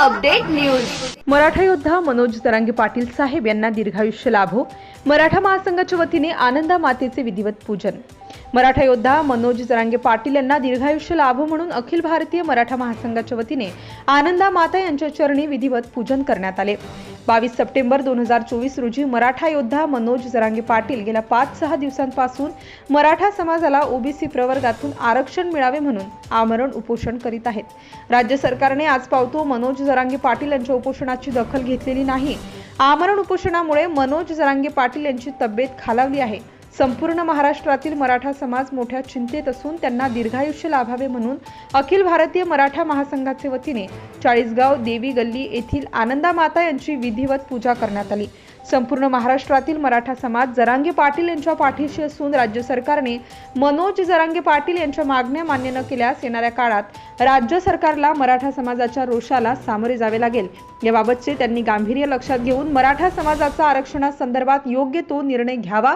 News. Maratha योद्धा मनोज जरांगे पाटील साहेब यांना दीर्घायुष्य लाभो. मराठा महासंघाच्या वतीने आनंदा मातेचे विधिवत पूजन. मराठा योद्धा मनोज जरांगे पाटील यांना दीर्घायुष्य लाभो म्हणून अखिल भारतीय मराठा महासंघाच्या वतीने आनंदा माता यांच्या चरणी विधिवत पूजन करण्यात आले. बावीस सप्टेंबर दोन हजार चोवीस रोजी मराठा योद्धा मनोज जरांगे पाटील गेल्या पाच सहा दिवसांपासून मराठा समाजाला ओबीसी प्रवर्गातून आरक्षण मिळावे म्हणून आमरण उपोषण करीत आहेत. राज्य सरकारने आज पावतो मनोज जरांगे पाटील यांच्या उपोषणाची दखल घेतलेली नाही. आमरण उपोषणामुळे मनोज जरांगे पाटील यांची तब्येत खालावली आहे. संपूर्ण महाराष्ट्रातील मराठा समाज मोठ्या चिंतेत असून त्यांना दीर्घायुष्य लाभावे म्हणून अखिल भारतीय मराठा महासंघाचे वतीने चाळीसगाव देवी गल्ली येथील आनंदा माता यांची विधिवत पूजा करण्यात आली. संपूर्ण महाराष्ट्रातील मराठा समाज जरांगे पाटील यांच्या पाठीशी असून राज्य सरकारने मनोज जरांगे पाटील यांच्या मागण्या मान्य न केल्यास येणाऱ्या काळात राज्य सरकारला मराठा समाजाच्या रोषाला सामोरे जावे लागेल. याबाबतचे त्यांनी गांभीर्य लक्षात घेऊन मराठा समाजाचा आरक्षणासंदर्भात योग्य तो निर्णय घ्यावा.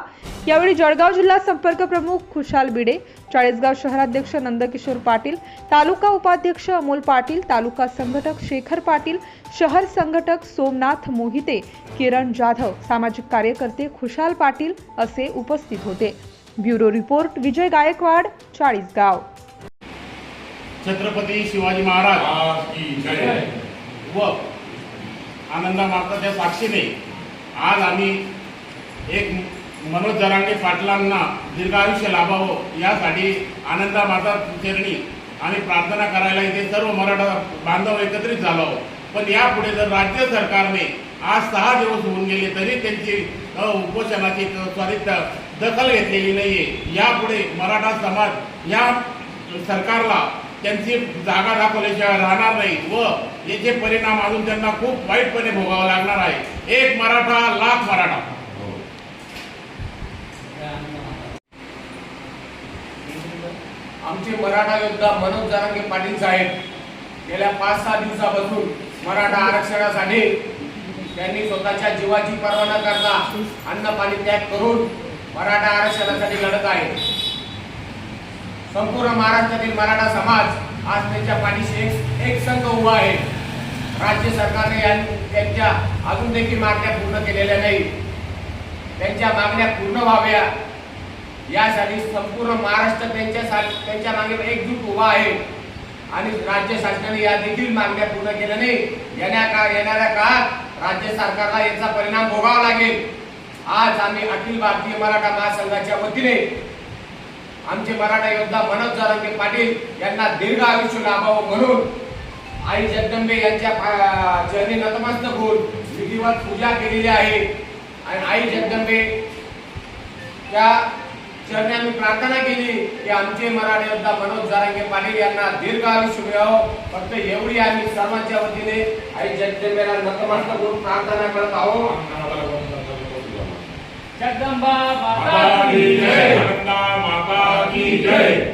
यावेळी जळगाव जिल्हा संपर्क प्रमुख खुशाल बिडे चाळीसगाव शहराध्यक्ष नंदकिशोर पाटील तालुका उपाध्यक्ष अमोल पाटील तालुका संघटक शेखर पाटील शहर संघटक सोमनाथ मोहिते किरण जाधव सामाजिक कार्यकर्ते खुशाल पाटील असे उपस्थित होते. Bureau report Vijay Gaikwad Chalisgaon. Chhatrapati Shivaji Maharaj. Maharaj की जय. व आनंदा माताच्या साक्षीने आज आम्ही एक मनोज जरांगे पाटलांना दीर्घायुष्य लाभावं यासाठी आनंदामाता चरणी प्रार्थना करायला इथे सर्व मराठा बांधव एकत्रित झालो पण यापुढे जर राज्य सरकारने आज सहा दिवस होऊन गेले तरी त्यांची उपोषणाची त्वरित दखल घेतलेली नाहीये. यापुढे मराठा समाज या सरकारला त्यांची जागा दाखवल्याशिवाय राहणार नाही व याचे परिणाम अजून त्यांना खूप वाईटपणे भोगावं लागणार आहे. एक मराठा लाख मराठा. आमचे मराठा योद्धा मनोज जरांगे पाटील साहेब गेल्या पाच सहा दिवसापासून मराठा आरक्षणासाठी त्यांनी स्वतःच्या जीवाची पर्वा न करता अन्न पाणी त्याग करून मराठा आरक्षणासाठी लढत आहे. संपूर्ण महाराष्ट्रातील मराठा समाज आज त्यांच्या पाठीशी एक एक संघ उभा आहे. राज्य सरकारने त्यांच्या अजून देखील मागण्या पूर्ण केलेल्या नाही त्यांच्या मागण्या पूर्ण व्हाव्या. यासाठी संपूर्ण महाराष्ट्र त्यांच्या सा- त्यांच्या मागे एकजूट उभा आहे. आणि राज्य शासनाने या देखील मागण्या पूर्ण केल्या नाही. येण्या का येणाऱ्या काळात राज्य सरकारला याचा परिणाम भोगावा लागेल. आज आम्ही अखिल भारतीय मराठा महासंघाच्या वतीने आमचे मराठा योद्धा मनोज जारंगे पाटील यांना दीर्घ आयुष्य लाभावं म्हणून आई जगदंबे यांच्या चरणी नतमस्तक होऊन विधिवत पूजा केलेली आहे. आणि आई जगदंबे त्या चरणी आम्ही प्रार्थना केली की आमचे मराठा योद्धा मनोज जारंगे पाटील यांना दीर्घ आयुष्य मिळावं. फक्त एवढी आम्ही सर्वांच्या वतीने आई जगदंबेला नतमस्तक होऊन प्रार्थना करत आहोत. जगदंबा माता की जय. माता की जय.